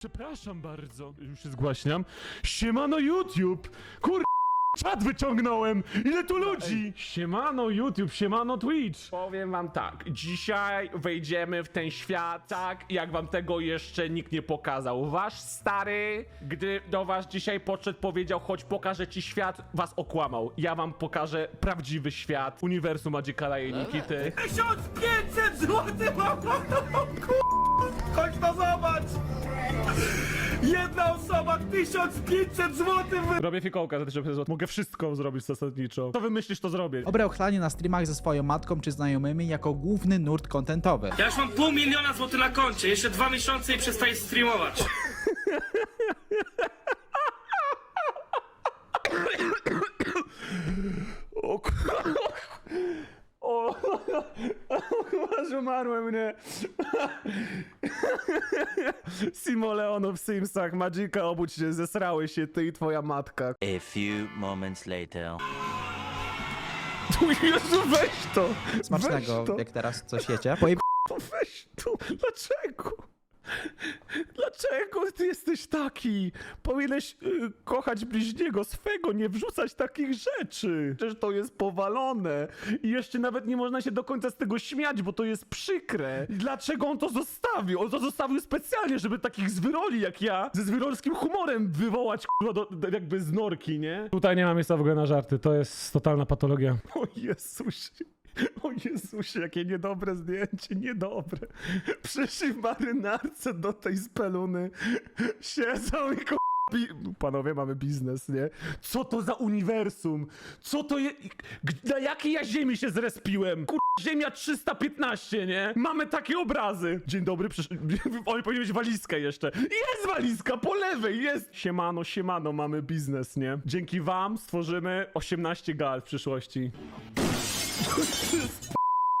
Przepraszam bardzo, już się zgłaśniam. Siemano YouTube! Kur... Czat wyciągnąłem! Ile tu ludzi? Siemano YouTube, siemano Twitch! Powiem wam tak, dzisiaj wejdziemy w ten świat, tak jak wam tego jeszcze nikt nie pokazał. Wasz stary, gdy do was dzisiaj podszedł, powiedział, choć pokażę ci świat, was okłamał. Ja wam pokażę prawdziwy świat, uniwersum Magicala i Nikity. 1500 zł mam na to, Chodź to zobacz! Jedna osoba 1500 zł wy... Robię fikołka za 1000 zł. Mogę wszystko zrobić zasadniczo. Co wymyślisz, to zrobię. Obrał chlanie na streamach ze swoją matką czy znajomymi jako główny nurt kontentowy. Ja już mam pół miliona złotych na koncie, jeszcze dwa miesiące i przestaję streamować. O, aż umarłem, Leono w Simsach, Magika, obudź się, zesrały się, ty i twoja matka. A few moments later. Tu Jezu, weź to! Smacznego, weź to, jak teraz coś jecie. Pojeb... to weź tu, dlaczego? Dlaczego ty jesteś taki? Powinieneś y, kochać bliźniego swego, nie wrzucać takich rzeczy. Przecież to jest powalone. I jeszcze nawet nie można się do końca z tego śmiać, bo to jest przykre. Dlaczego on to zostawił? On to zostawił specjalnie, żeby takich zwyroli jak ja ze zwyrolskim humorem wywołać kurwa, do, do, jakby z norki, nie? Tutaj nie ma miejsca w ogóle na żarty. To jest totalna patologia. O Jezusie. O Jezusie, jakie niedobre zdjęcie, niedobre. Przyszli w marynarce do tej speluny, siedzą i ko... Bi- Panowie, mamy biznes, nie? Co to za uniwersum? Co to jest? Na jakiej ja ziemi się zrespiłem? Kur... Ziemia 315, nie? Mamy takie obrazy. Dzień dobry, przysz... Oni powinni mieć walizkę jeszcze. Jest walizka, po lewej, jest! Siemano, siemano, mamy biznes, nie? Dzięki wam stworzymy 18 gal w przyszłości.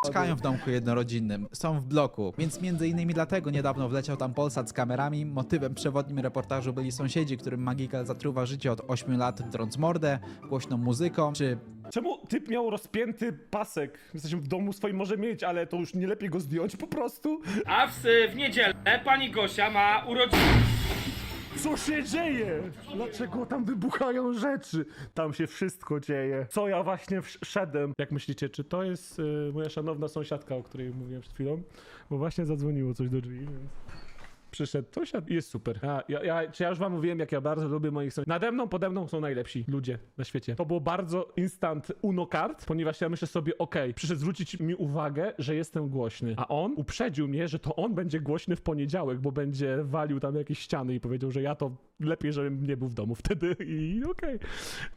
Mieszkają w domku jednorodzinnym, są w bloku, więc między innymi dlatego niedawno wleciał tam Polsat z kamerami. Motywem przewodnim reportażu byli sąsiedzi, którym Magical zatruwa życie od 8 lat, drąc mordę, głośną muzyką, czy Czemu typ miał rozpięty pasek? Jesteśmy w domu swoim może mieć, ale to już nie lepiej go zdjąć po prostu? A w, w niedzielę pani Gosia ma urodziny. Co się dzieje? Dlaczego tam wybuchają rzeczy? Tam się wszystko dzieje. Co ja właśnie wszedłem? Jak myślicie, czy to jest y, moja szanowna sąsiadka, o której mówiłem przed chwilą? Bo właśnie zadzwoniło coś do drzwi, więc... Przyszedł sąsiad i jest super. Ja, ja, ja, czy ja już wam mówiłem, jak ja bardzo lubię moich sąsiadów. Nade mną, pode mną są najlepsi ludzie na świecie. To było bardzo instant uno kart, ponieważ ja myślę sobie, okej, przyszedł zwrócić mi uwagę, że jestem głośny. A on uprzedził mnie, że to on będzie głośny w poniedziałek, bo będzie walił tam jakieś ściany i powiedział, że ja to lepiej, żebym nie był w domu wtedy i okej.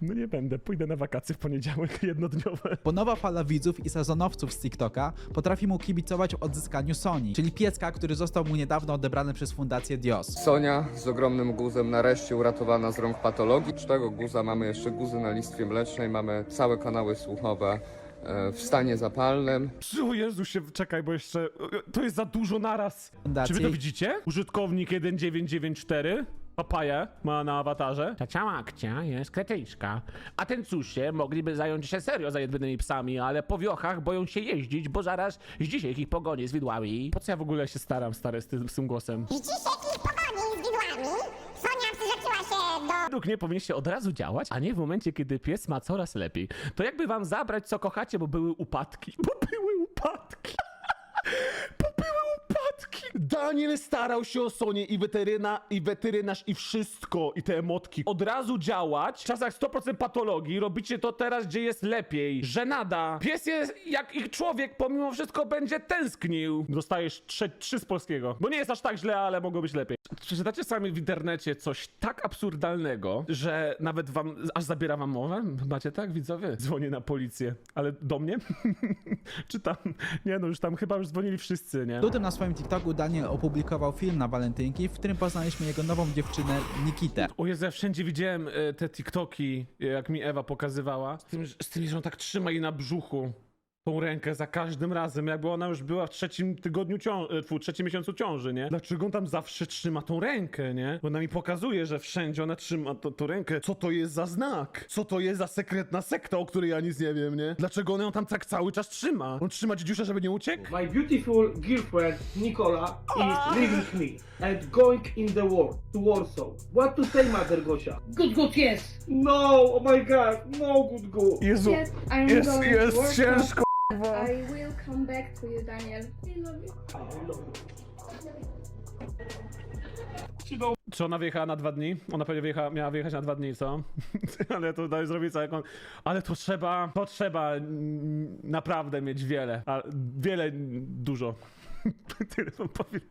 No nie będę, pójdę na wakacje w poniedziałek jednodniowe. Bo nowa fala widzów i sezonowców z TikToka potrafi mu kibicować w odzyskaniu Sony, czyli pieska, który został mu niedawno odebrany przez fundację Dios. Sonia z ogromnym guzem nareszcie uratowana z rąk patologii. Z tego guza mamy jeszcze guzy na listwie mlecznej, mamy całe kanały słuchowe e, w stanie zapalnym. O Jezusie, czekaj, bo jeszcze... To jest za dużo naraz. Czy Fundację wy to widzicie? Użytkownik 1994 papaję ma na awatarze. Ta cała akcja jest kretyńska. Atencusie mogliby zająć się serio zajadłymi psami, ale po wiochach boją się jeździć, bo zaraz dzisiaj ich pogoni z widłami. Po co ja w ogóle się staram, stary, z tym, z tym głosem? Widzisz jakich pogoni z widłami? Sonia przyczepiła się do... Według mnie powinniście od razu działać, a nie w momencie, kiedy pies ma coraz lepiej. To jakby wam zabrać, co kochacie, bo były upadki. Bo były upadki. Daniel starał się o Sonię i weteryna, i weterynarz, i wszystko, i te emotki. Od razu działać. W czasach 100% patologii robicie to teraz, gdzie jest lepiej. Żenada. Pies jest jak ich człowiek, pomimo wszystko będzie tęsknił. Dostajesz trzy, trzy z polskiego. Bo nie jest aż tak źle, ale mogło być lepiej. Przeczytacie sami w internecie coś tak absurdalnego, że nawet wam, aż zabiera wam mowę? Macie tak, widzowie? Dzwonię na policję. Ale do mnie? Czy tam? Nie no, już tam chyba już dzwonili wszyscy, nie? Lutym na swoim TikToku Daniel opublikował film na walentynki, w którym poznaliśmy jego nową dziewczynę Nikitę. O Jezu, ja wszędzie widziałem e, te TikToki, jak mi Ewa pokazywała. Z tym, z tym że on tak trzyma jej na brzuchu. Tą rękę za każdym razem, jakby ona już była w trzecim tygodniu ciąży, w trzecim miesiącu ciąży, nie? Dlaczego on tam zawsze trzyma tą rękę, nie? Bo ona mi pokazuje, że wszędzie ona trzyma to, tą rękę. Co to jest za znak? Co to jest za sekretna sekta, o której ja nic nie wiem, nie? Dlaczego on ją tam tak cały czas trzyma? On trzyma dziedziusza, żeby nie uciekł? My beautiful girlfriend Nicola is leaving me and going in the war to Warsaw. What to say, Mother Gosia? Good, good, yes. No, oh my God, no, good, good. Jezu, Yes, I'm jest, going to jest ciężko. I will come back to you, Daniel. I love you. Czy ona wyjechała na dwa dni? Ona pewnie wyjecha, miała wyjechać na dwa dni, co? ale to daj zrobić całe kon... Ale to trzeba, to trzeba mm, naprawdę mieć wiele, a wiele, dużo. Tyle wam powiem.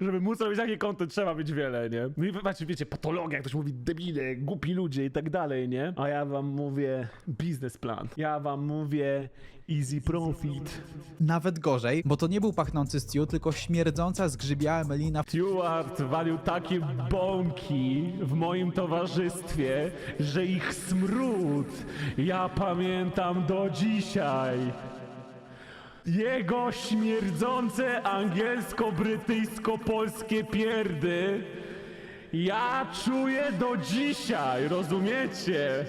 Żeby móc robić taki content, trzeba mieć wiele, nie? No i macie, wiecie, patologia, ktoś mówi debile, głupi ludzie i tak dalej, nie? A ja wam mówię biznesplan. Ja wam mówię easy profit. Nawet gorzej, bo to nie był pachnący stew, tylko śmierdząca zgrzybiała melina Stewart walił takie bąki w moim towarzystwie, że ich smród ja pamiętam do dzisiaj. Jego śmierdzące angielsko-brytyjsko-polskie pierdy ja czuję do dzisiaj, rozumiecie?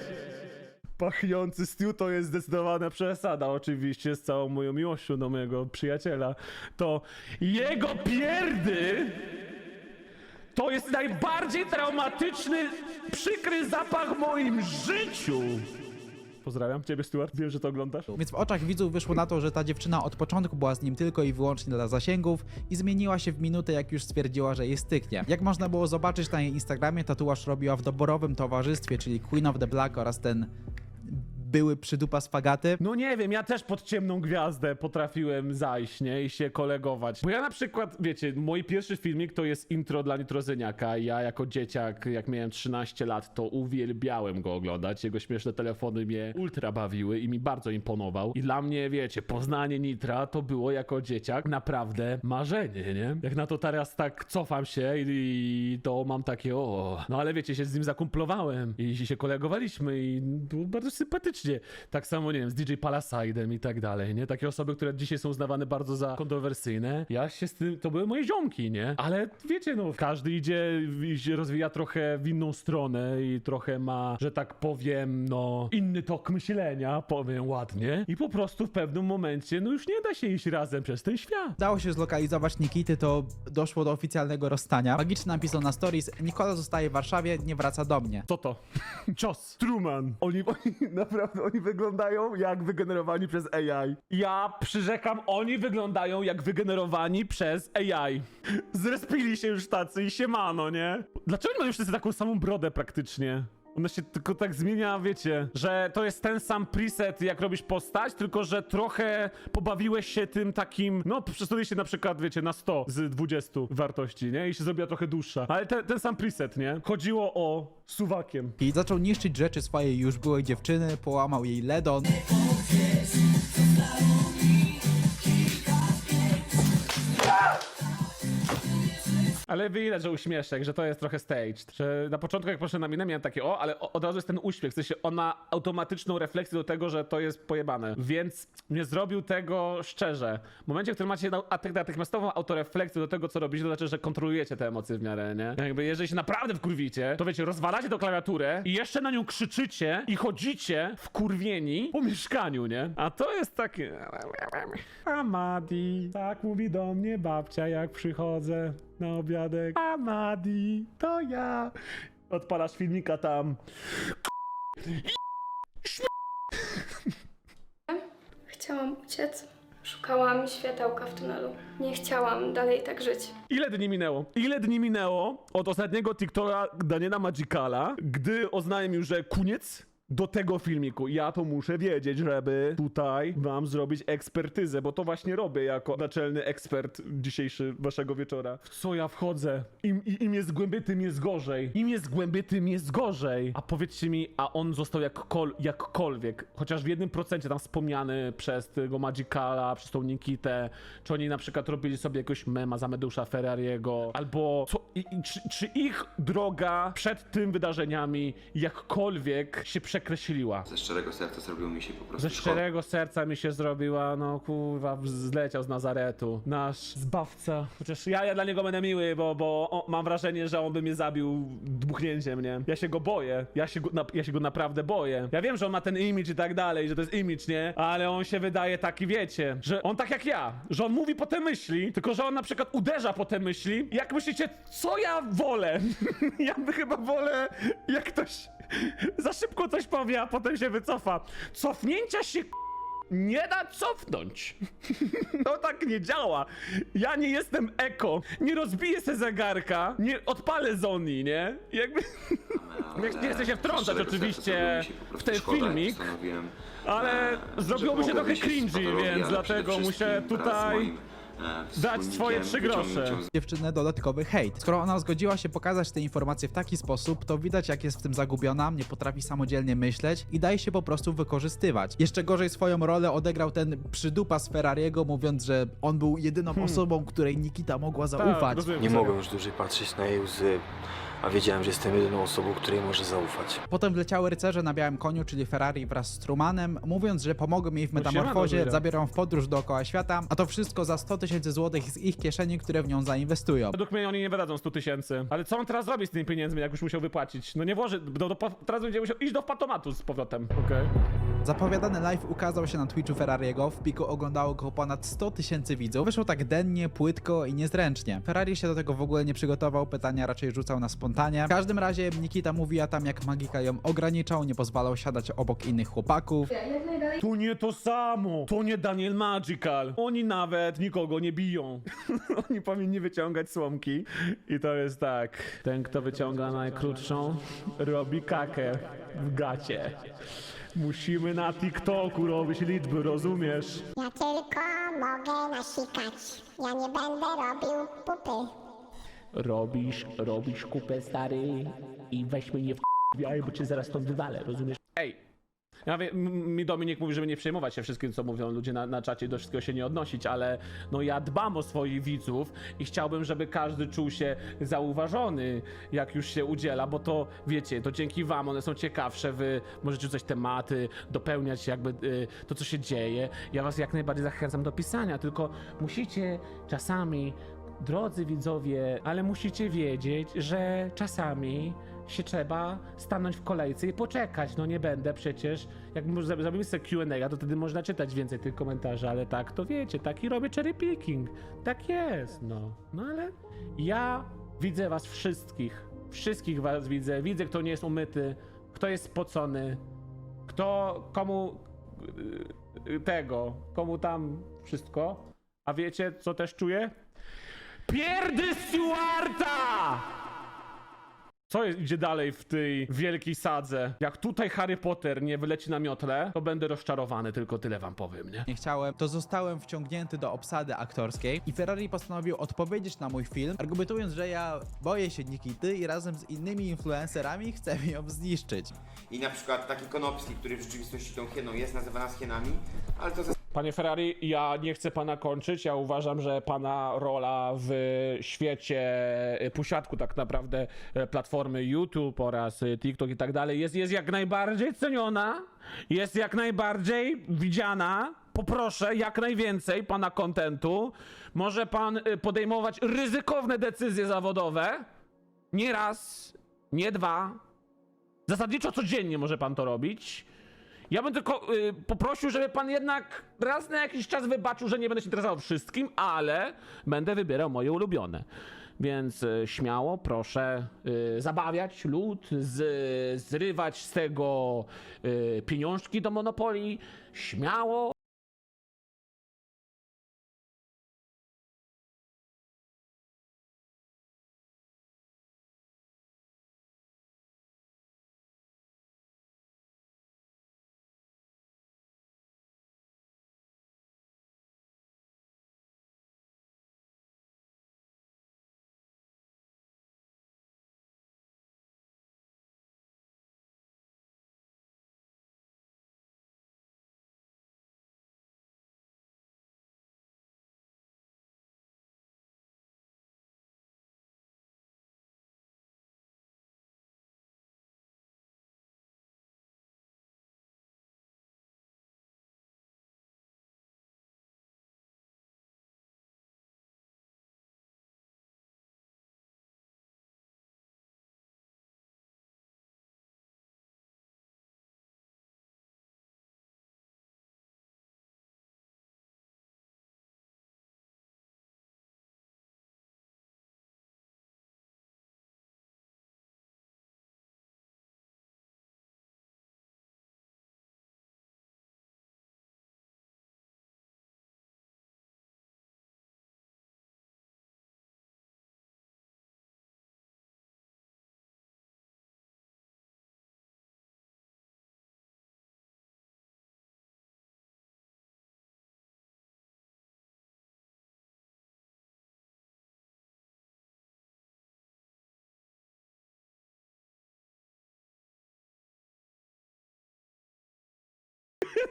Pachnący stew to jest zdecydowana przesada, oczywiście, z całą moją miłością do mojego przyjaciela. To jego pierdy to jest najbardziej traumatyczny, przykry zapach w moim życiu. Pozdrawiam ciebie, Stuart. Wiem, że to oglądasz. Więc w oczach widzów wyszło na to, że ta dziewczyna od początku była z nim tylko i wyłącznie dla zasięgów i zmieniła się w minutę, jak już stwierdziła, że jej styknie. Jak można było zobaczyć na jej Instagramie, tatuaż robiła w doborowym towarzystwie, czyli Queen of the Black oraz ten były przydupa z fagaty. No nie wiem, ja też pod ciemną gwiazdę potrafiłem zajść, nie? I się kolegować. Bo ja na przykład, wiecie, mój pierwszy filmik to jest intro dla Nitrozyniaka. Ja jako dzieciak, jak miałem 13 lat, to uwielbiałem go oglądać. Jego śmieszne telefony mnie ultra bawiły i mi bardzo imponował. I dla mnie, wiecie, poznanie Nitra to było jako dzieciak naprawdę marzenie, nie? Jak na to teraz tak cofam się i, to mam takie, o... No ale wiecie, się z nim zakumplowałem i się kolegowaliśmy i było bardzo Tak samo, nie wiem, z DJ Palasidem i tak dalej, nie? Takie osoby, które dzisiaj są uznawane bardzo za kontrowersyjne. Ja się z tym, to były moje ziomki, nie? Ale wiecie, no, każdy idzie i się rozwija trochę w inną stronę i trochę ma, że tak powiem, no, inny tok myślenia, powiem ładnie. I po prostu w pewnym momencie, no już nie da się iść razem przez ten świat. Udało się zlokalizować Nikity, to doszło do oficjalnego rozstania. Magiczny napisał na stories, Nikola zostaje w Warszawie, nie wraca do mnie. Co to? Cios. Truman. Oni, oni naprawdę, oni wyglądają jak wygenerowani przez AI. Ja przyrzekam, oni wyglądają jak wygenerowani przez AI. Zrespili się już tacy i siemano, nie? Dlaczego oni mają wszyscy taką samą brodę praktycznie? Ona się tylko tak zmienia, wiecie, że to jest ten sam preset, jak robisz postać, tylko że trochę pobawiłeś się tym takim, no przestali się na przykład, wiecie, na 100 z 20 wartości, nie? I się zrobiła trochę dłuższa. Ale te, ten sam preset, nie? Chodziło o suwakiem. I zaczął niszczyć rzeczy swojej już byłej dziewczyny, połamał jej ledon. Ale widać, że uśmieszek, że to jest trochę staged. Że na początku jak poszedłem na minę miałem takie o, ale od razu jest ten uśmiech. W sensie on ma automatyczną refleksję do tego, że to jest pojebane. Więc nie zrobił tego szczerze. W momencie, w którym macie aty- natychmiastową autorefleksję do tego, co robicie, to znaczy, że kontrolujecie te emocje w miarę, nie? Jakby jeżeli się naprawdę wkurwicie, to wiecie, rozwalacie tą klawiaturę i jeszcze na nią krzyczycie i chodzicie wkurwieni po mieszkaniu, nie? A to jest takie... Amadi, tak mówi do mnie babcia, jak przychodzę na obiadek. Amadi, to ja. Odpalasz filmika tam. Chciałam uciec. Szukałam światełka w tunelu. Nie chciałam dalej tak żyć. Ile dni minęło? Ile dni minęło od ostatniego TikToka Daniela Magicala, gdy oznajmił, że koniec do tego filmiku. Ja to muszę wiedzieć, żeby tutaj wam zrobić ekspertyzę, bo to właśnie robię jako naczelny ekspert dzisiejszy waszego wieczora. W co ja wchodzę? Im, im jest głębiej, tym jest gorzej. Im jest głębiej, tym jest gorzej. A powiedzcie mi, a on został jakkol, jakkolwiek, chociaż w jednym procencie tam wspomniany przez tego Magicala, przez tą Nikitę, czy oni na przykład robili sobie jakiegoś mema z Amedeusza Ferrariego, albo co, i, i, czy, czy ich droga przed tym wydarzeniami jakkolwiek się przekroczyła przekreśliła. Ze szczerego serca zrobiło mi się po prostu Ze szkoda. szczerego serca mi się zrobiła, no kurwa, zleciał z Nazaretu. Nasz zbawca. Chociaż ja, ja dla niego będę miły, bo, bo o, mam wrażenie, że on by mnie zabił dmuchnięciem, nie? Ja się go boję. Ja się go, na, ja się go naprawdę boję. Ja wiem, że on ma ten imidż i tak dalej, że to jest imidż, nie? Ale on się wydaje taki, wiecie, że on tak jak ja, że on mówi po te myśli, tylko że on na przykład uderza po te myśli. Jak myślicie, co ja wolę? ja by chyba wolę, jak ktoś za szybko coś powie, a potem się wycofa. Cofnięcia się nie da cofnąć. To tak nie działa. Ja nie jestem eko. Nie rozbiję se zegarka. Nie odpalę Zoni, nie? Jakby... Nie, nie chcę się wtrącać oczywiście w ten filmik, ale że zrobiło mi się trochę cringy, więc dlatego muszę tutaj e, dać swoje trzy grosze. dziewczynę dodatkowy hejt. Skoro ona zgodziła się pokazać te informacje w taki sposób, to widać jak jest w tym zagubiona, nie potrafi samodzielnie myśleć i daje się po prostu wykorzystywać. Jeszcze gorzej swoją rolę odegrał ten przydupa z Ferrariego, mówiąc, że on był jedyną osobą, której Nikita mogła zaufać. Tak, rozumiem, Nie serio. mogłem już dłużej patrzeć na jej łzy, a wiedziałem, że jestem jedyną osobą, której może zaufać. Potem wleciały rycerze na białym koniu, czyli Ferrari wraz z Trumanem, mówiąc, że pomogą jej w metamorfozie, zabiorą w podróż dookoła świata, a to wszystko za 100 tysięcy złotych z ich kieszeni, które w nią zainwestują. Według mnie oni nie wydadzą 100 tysięcy. Ale co on teraz robi z tymi pieniędzmi, jak już musiał wypłacić? No nie włoży, do, do, teraz będzie musiał iść do patomatu z powrotem. Okej. Zapowiadany live ukazał się na Twitchu Ferrariego, w piku oglądało go ponad 100 tysięcy widzów. Wyszło tak dennie, płytko i niezręcznie. Ferrari się do tego w ogóle nie przygotował, pytania raczej rzucał na spontanie. W każdym razie Nikita mówiła tam jak Magika ją ograniczał, nie pozwalał siadać obok innych chłopaków. To nie to samo. To nie Daniel Magical. Oni nawet nikogo nie biją. Oni powinni wyciągać słomki. I to jest tak. Ten, kto wyciąga najkrótszą, robi kakę w gacie. Musimy na TikToku robić liczby, rozumiesz? Ja tylko mogę nasikać. Ja nie będę robił pupy. Robisz, robisz kupę stary i weź mnie nie w***wiaj, bo cię zaraz stąd wywalę, rozumiesz? Ej! Ja wiem, m- mi Dominik mówi, żeby nie przejmować się wszystkim, co mówią ludzie na, na czacie do wszystkiego się nie odnosić, ale no ja dbam o swoich widzów i chciałbym, żeby każdy czuł się zauważony, jak już się udziela, bo to, wiecie, to dzięki wam one są ciekawsze, wy możecie rzucać tematy, dopełniać jakby y, to, co się dzieje. Ja was jak najbardziej zachęcam do pisania, tylko musicie czasami Drodzy widzowie, ale musicie wiedzieć, że czasami się trzeba stanąć w kolejce i poczekać. No nie będę przecież. Jak zrobimy sobie Q&A, to wtedy można czytać więcej tych komentarzy, ale tak to wiecie, taki robię cherry picking. Tak jest, no. No ale ja widzę was wszystkich. Wszystkich was widzę. Widzę, kto nie jest umyty, kto jest spocony, kto komu y, y, tego, komu tam wszystko. A wiecie, co też czuję? Pierdy Stewarta! Co jest, idzie dalej w tej wielkiej sadze? Jak tutaj Harry Potter nie wyleci na miotle, to będę rozczarowany, tylko tyle wam powiem, nie? Nie chciałem, to zostałem wciągnięty do obsady aktorskiej i Ferrari postanowił odpowiedzieć na mój film, argumentując, że ja boję się Nikity i razem z innymi influencerami chcę ją zniszczyć. I na przykład taki Konopski, który w rzeczywistości tą hieną jest, nazywa nas hienami, ale to Panie Ferrari, ja nie chcę pana kończyć. Ja uważam, że pana rola w świecie posiadku tak naprawdę e, platformy YouTube oraz e, TikTok i tak dalej jest, jest jak najbardziej ceniona, jest jak najbardziej widziana. Poproszę jak najwięcej pana kontentu. Może pan e, podejmować ryzykowne decyzje zawodowe. Nie raz, nie dwa. Zasadniczo codziennie może pan to robić. Ja bym tylko y, poprosił, żeby pan jednak raz na jakiś czas wybaczył, że nie będę się interesował wszystkim, ale będę wybierał moje ulubione. Więc y, śmiało, proszę y, zabawiać lud, z, zrywać z tego y, pieniążki do Monopolii. Śmiało,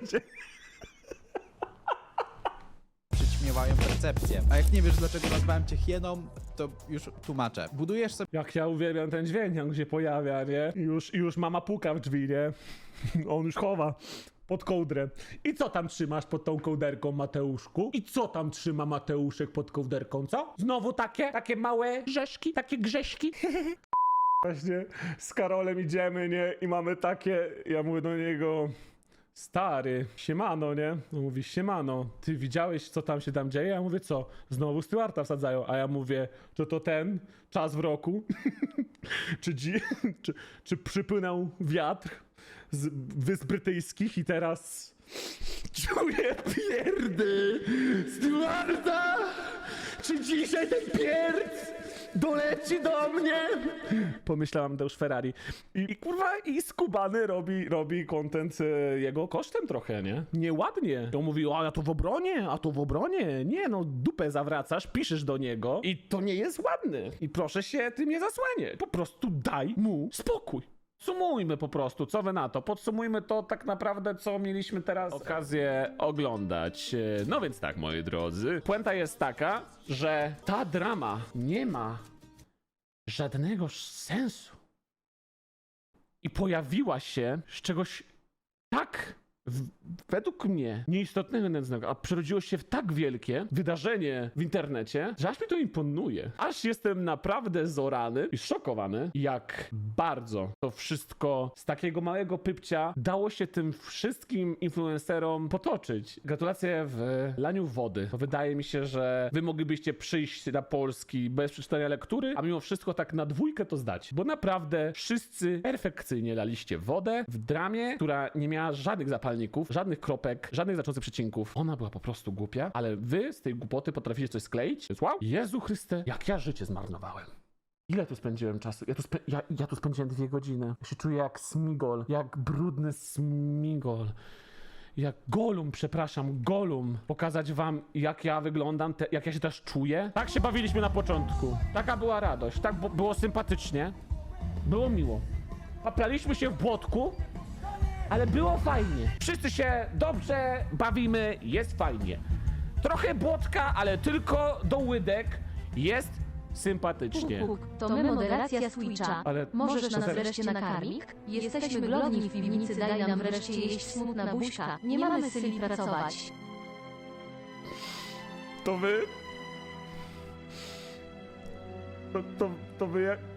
będzie. Przyćmiewają percepcję. A jak nie wiesz, dlaczego nazwałem cię hieną, to już tłumaczę. Budujesz sobie Jak ja uwielbiam ten dźwięk, jak się pojawia, nie? I już, i już mama puka w drzwi, nie? On już chowa pod kołdrę. I co tam trzymasz pod tą kołderką, Mateuszku? I co tam trzyma Mateuszek pod kołderką, co? Znowu takie, takie małe grzeszki, takie grześki? Właśnie z Karolem idziemy, nie? I mamy takie, ja mówię do niego... Stary, siemano, nie? On mówi, siemano, ty widziałeś, co tam się tam dzieje? Ja mówię, co? Znowu Stewarta wsadzają, a ja mówię, że to ten czas w roku? czy, dzi- czy, czy przypłynął wiatr z Wysp Brytyjskich i teraz czuję pierdy Stewarta? Czy dzisiaj ten pierd doleci do mnie? Pomyślałam Deusz Ferrari. I, i kurwa, i skubany robi, robi content e, jego kosztem trochę, nie? Nieładnie. To mówi, a ja to w obronie, a to w obronie. Nie, no dupę zawracasz, piszesz do niego i to nie jest ładne. I proszę się tym nie zasłaniać. Po prostu daj mu spokój. Sumujmy po prostu, co wy na to? Podsumujmy to tak naprawdę, co mieliśmy teraz okazję oglądać. E, No więc tak, moi drodzy. Puenta jest taka, że ta drama nie ma żadnego sensu. I pojawiła się z czegoś tak, w, według mnie, nieistotnego, nędznego, a przerodziło się w tak wielkie wydarzenie w internecie, że aż mi to imponuje. Aż jestem naprawdę zorany i szokowany, jak bardzo to wszystko z takiego małego pypcia dało się tym wszystkim influencerom potoczyć. Gratulacje w laniu wody. Wydaje mi się, że wy moglibyście przyjść na Polski bez przeczytania lektury, a mimo wszystko tak na dwójkę to zdać. Bo naprawdę wszyscy perfekcyjnie laliście wodę w dramie, która nie miała żadnych zapalników, żadnych kropek, żadnych znaczących przecinków. Ona była po prostu głupia, ale wy z tej głupoty potraficie coś skleić. Więc wow, Jezu Chryste, jak ja życie zmarnowałem. Ile tu spędziłem czasu? Ja tu, spę- ja, ja tu spędziłem dwie godziny. Ja się czuję jak smigol, jak brudny smigol. Jak Golum, przepraszam, Golum. Pokazać wam, jak ja wyglądam, te, jak ja się też czuję. Tak się bawiliśmy na początku. Taka była radość, tak było sympatycznie. Było miło. Paplaliśmy się w błotku, ale było fajnie. Wszyscy się dobrze bawimy, jest fajnie. Trochę błotka, ale tylko do łydek. Jest sympatycznie. To my moderacja z Twitcha. Ale Możesz nas wreszcie nakarmić? Jesteśmy głodni w piwnicy, daj nam wreszcie jeść smutna buźka. Nie mamy syli pracować. To wy? To, to, to wy jak...